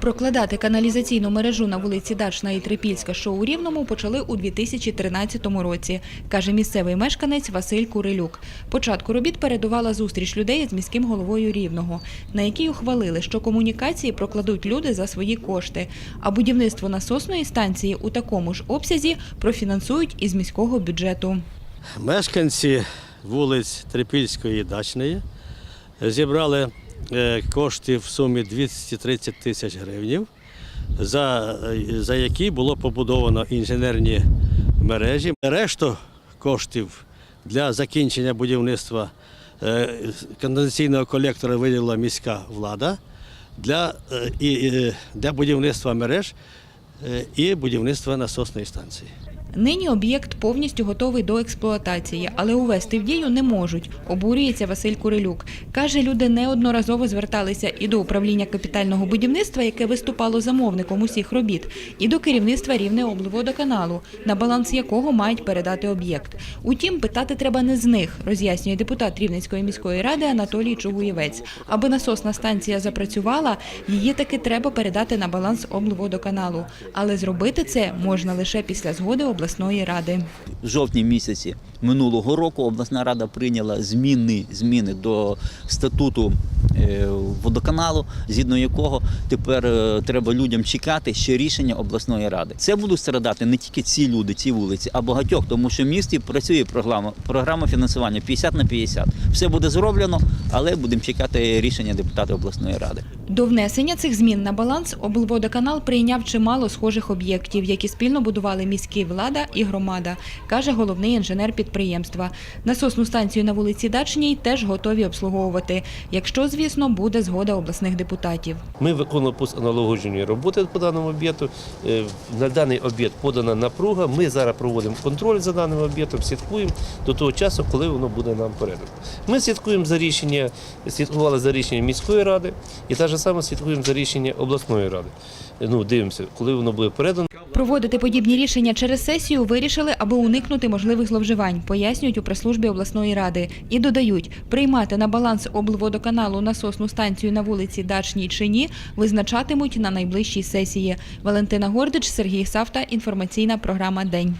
Прокладати каналізаційну мережу на вулиці Дачна і Трипільська, що у Рівному, почали у 2013 році, каже місцевий мешканець Василь Курилюк. Початку робіт передувала зустріч людей з міським головою Рівного, на якій ухвалили, що комунікації прокладуть люди за свої кошти, а будівництво насосної станції у такому ж обсязі профінансують із міського бюджету. Мешканці вулиць Трипільської і Дачної зібрали кошти в сумі 230 тисяч гривнів, за, е, за які було побудовано інженерні мережі. Решту коштів для закінчення будівництва е, каналізаційного колектора виділила міська влада для, е, для будівництва мереж е, і будівництва насосної станції. Нині об'єкт повністю готовий до експлуатації, але увести в дію не можуть. Обурюється Василь Курилюк. Каже, люди неодноразово зверталися і до управління капітального будівництва, яке виступало замовником усіх робіт, і до керівництва рівне облводоканалу, на баланс якого мають передати об'єкт. Утім, питати треба не з них, роз'яснює депутат Рівненської міської ради Анатолій Чугуєвець. Аби насосна станція запрацювала, її таки треба передати на баланс облводоканалу. Але зробити це можна лише після згоди обласної ради. В жовтні місяці минулого року обласна рада прийняла зміни, зміни до статуту водоканалу, згідно якого тепер е, треба людям чекати ще рішення обласної ради. Це будуть страдати не тільки ці люди, ці вулиці, а багатьох, тому що в місті працює програма, програма фінансування 50 на 50. Все буде зроблено, але будемо чекати рішення депутатів обласної ради. До внесення цих змін на баланс облводоканал прийняв чимало схожих об'єктів, які спільно будували міські влада і громада, каже головний інженер підприємства. Насосну станцію на вулиці Дачній теж готові обслуговувати, якщо, звісно, буде згода обласних депутатів. Ми виконуємо постанalogoджені роботи по даному об'єкту. Е, На даний об'єкт подана напруга. Ми зараз проводимо контроль за даним об'єктом, слідкуємо до того часу, коли воно буде нам передано. Ми слідкуємо за рішення, слідкували за рішенням міської ради і так же само слідкуємо за рішенням обласної ради. Ну, дивимося, коли воно буде передано. Проводити подібні рішення через сесію вирішили, аби уникнути можливих зловживань, пояснюють у прес-службі обласної ради. І додають, приймати на баланс облводоканалу насосну станцію на вулиці Дачній чи ні визначатимуть на найближчій сесії. Валентина Гордич, Сергій Савта. Інформаційна програма День.